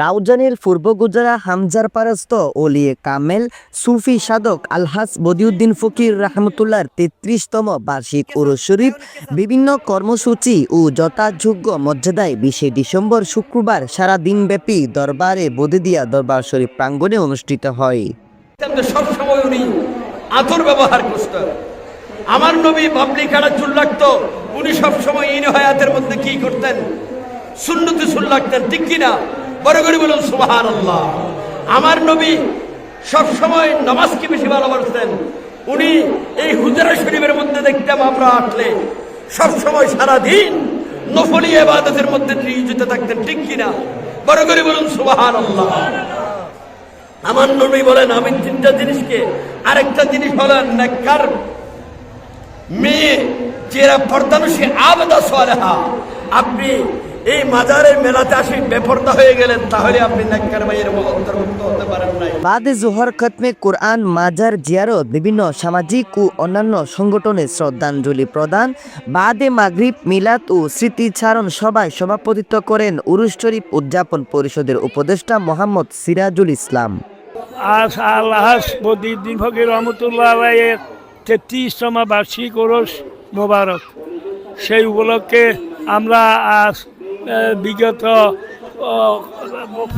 রাউজানের পূর্ব গুজরা হামজার পারস্ত ওলিয়ে কামেল সুফি সাধক আলহাস বদিউদ্দিন ফকির রহমতুল্লাহর তেত্রিশতম বার্ষিক উরুস শরীফ। বিভিন্ন কর্মসূচি ও যথাযোগ্য মর্যাদায় বিশে ডিসেম্বর শুক্রবার সারা দিনব্যাপী দরবারে বদিদিয়া দরবার শরীফ প্রাঙ্গণে অনুষ্ঠিত হয়। সবসময় উনি আতর ব্যবহার করতেন আমার নবী বাবলি চুল উনি সবসময় মধ্যে কি করতেন? চুল লাগতেন, ঠিক কিনা? বড় করে বলুন সুবাহান আমার নবী সবসময় নামাজকে বেশি ভালোবাসতেন। উনি এই হুজরা শরীফের মধ্যে দেখতাম আমরা আসলে সবসময় সারাদিন নফলি এবাদতের মধ্যে নিয়োজিত থাকতেন, ঠিক কিনা? বড় করে বলুন সুবাহান আমার নবী বলেন, আমি তিনটা জিনিসকে, আরেকটা জিনিস হলেন নেককার। মেয়ে, যেরা পর্দানুষী, আবদা সোয়ালেহা আপনি এই মাজারের মেলাতে আসি বেপর্দা হয়ে গেলেন তাহলে আপনি নেককার মেয়ের অন্তর্ভুক্ত হতে পারেন নাই। বাদে জোহর খতমে কোরআন মাজার জিয়ারত বিভিন্ন সামাজিক ও অন্যান্য সংগঠনে শ্রদ্ধাঞ্জলি প্রদান বাদে মাগরিব মিলাদ ও স্মৃতিচারণ সভায় সভাপতিত্ব করেন উরুস শরীফ উদযাপন পরিষদের উপদেষ্টা মোহাম্মদ সিরাজুল ইসলাম। আজ আল্লাহাস বদিউদ্দিন ফকির রহমতুল্লাহ আলাইয়ের তেত্রিশতম বার্ষিক ওরস মোবারক। সেই উপলক্ষে আমরা আজ বিগত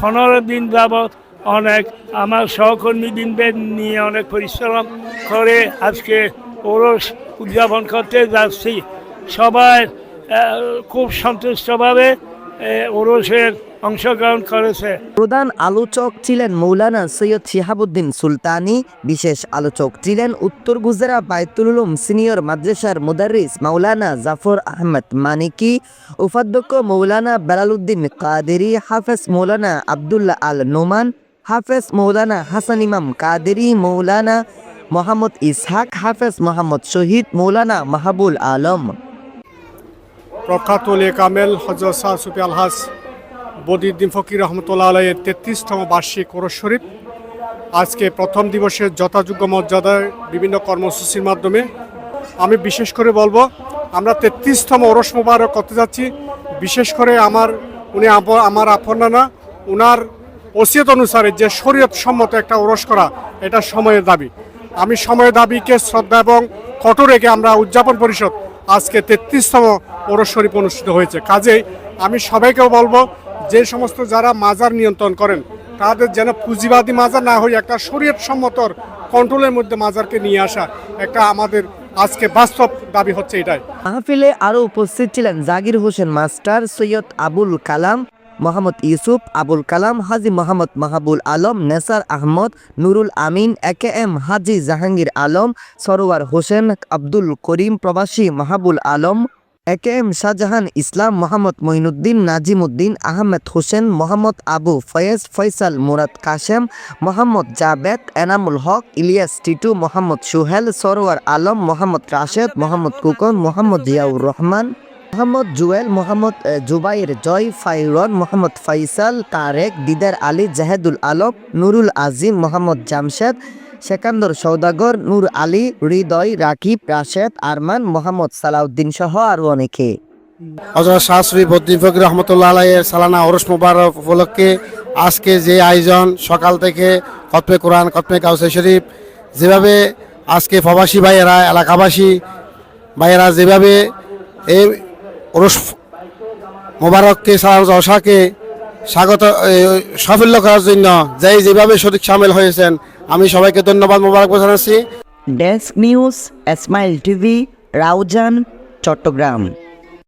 পনেরো দিন যাবৎ অনেক আমার সহকর্মীবৃন্দের নিয়ে অনেক পরিশ্রম করে আজকে ওরস উদযাপন করতে যাচ্ছি। সবাই খুব সন্তুষ্টভাবে প্রধান আলোচক ছিলেন মৌলানা সৈয়দ শিহাবুদ্দিন সুলতানি, বিশেষ আলোচক ছিলেন উত্তর গুজরা বায়তুল সিনিয়র মাদ্রাসার মুদারিস মাওলানা জাফর আহমদ মানিকি, উপাধ্যক্ষ মৌলানা বেলালুদ্দিন কাদেরি, হাফেজ মৌলানা আবদুল্লাহ আল নোমান, হাফেজ মৌলানা হাসান ইমাম কাদেরি, মৌলানা মোহাম্মদ ইসহাক, হাফেজ মোহাম্মদ শহীদ, মৌলানা মাহাবুল আলম। প্রখ্যাত উলিয়া কামেল হজরত শাহ সুফি আলহাস বদিউদ্দিন ফকির রহমতুল্লাহ আলাইয়ের তেত্রিশতম বার্ষিক ওরস শরীফ। আজকে প্রথম দিবসের যথাযোগ্য মর্যাদায় বিভিন্ন কর্মসূচির মাধ্যমে আমি বিশেষ করে বলব, আমরা তেত্রিশতম ওরস মোবারক করতে যাচ্ছি। বিশেষ করে আমার, উনি আমার আপনা না উনার ওসিয়ত অনুসারে যে শরীয়ত সম্মত একটা ওরস করা, এটা সময়ের দাবি। আমি সময়ের দাবিকে শ্রদ্ধা এবং কঠোর রেখে আমরা উদযাপন পরিষদ আজকে তেত্রিশতম ওরস শরীফ অনুষ্ঠিত হয়েছে। কাজেই আমি সবাইকেও বলব, যে সমস্ত যারা মাজার নিয়ন্ত্রণ করেন, তাদের যেন পুঁজিবাদী মাজার না হয়ে একটা শরীয়ত সম্মতর কন্ট্রোলের মধ্যে মাজারকে নিয়ে আসা একটা আমাদের আজকে বাস্তব দাবি হচ্ছে এটাই। মাহফিলে আরও উপস্থিত ছিলেন Jagir Hossain master Syed Abul Kalam Mohammad Yusuf, Abul Kalam, Haji Mohammad Mahabul Alam, Nesar Ahmed, Nurul Amin A K M Haji Jahangir Alam, Sarwar Hossain, Abdul Karim প্রবাসী Mahabul Alam A K M Shahjahan Islam, Mohammad Moinuddin Nazimuddin Ahmed Hossain, Mohammad Abu Foyez, Faisal Murad Kashem, Mohammad Jabed, Enamul Haque, Ilias Titu, Mohammad Suhel, Sarwar Alam, Mohammad Rashed, Mohammad Kukon, Mohammad Ziaur Rahman. Mohammad Jewel, Mohammad Jubair Joy, Fairon, Mohammad Faisal, Tareq, Didar Ali, Jahedul Alam, Nurul Azim, Mohammad Jamshed, Sekandar Saudagar Nur Ali, Hridoy, Rakib, Rashed, Arman, Mohammad Salauddin সহ আরও অনেকে। হজরত শাহশ্রী বদ্দিন ফকির রহমতুল্লাহ আলাইয়ের সালানা ওরস মুবারক উপলক্ষে আজকে যে আয়োজন সকাল থেকে কতমে কোরআন কতমে কাউসে শরীফ, যেভাবে আজকে প্রবাসী ভাইয়েরা, এলাকাবাসী ভাইয়েরা যেভাবে এই মোবারককে, সালাম স্বাগত সাফল্য করার জন্য যাই যেভাবে সঠিক সামিল হয়েছেন, আমি সবাইকে ধন্যবাদ, মোবারক জানাচ্ছি। Desk news, smile TV, Raozan, Chattogram.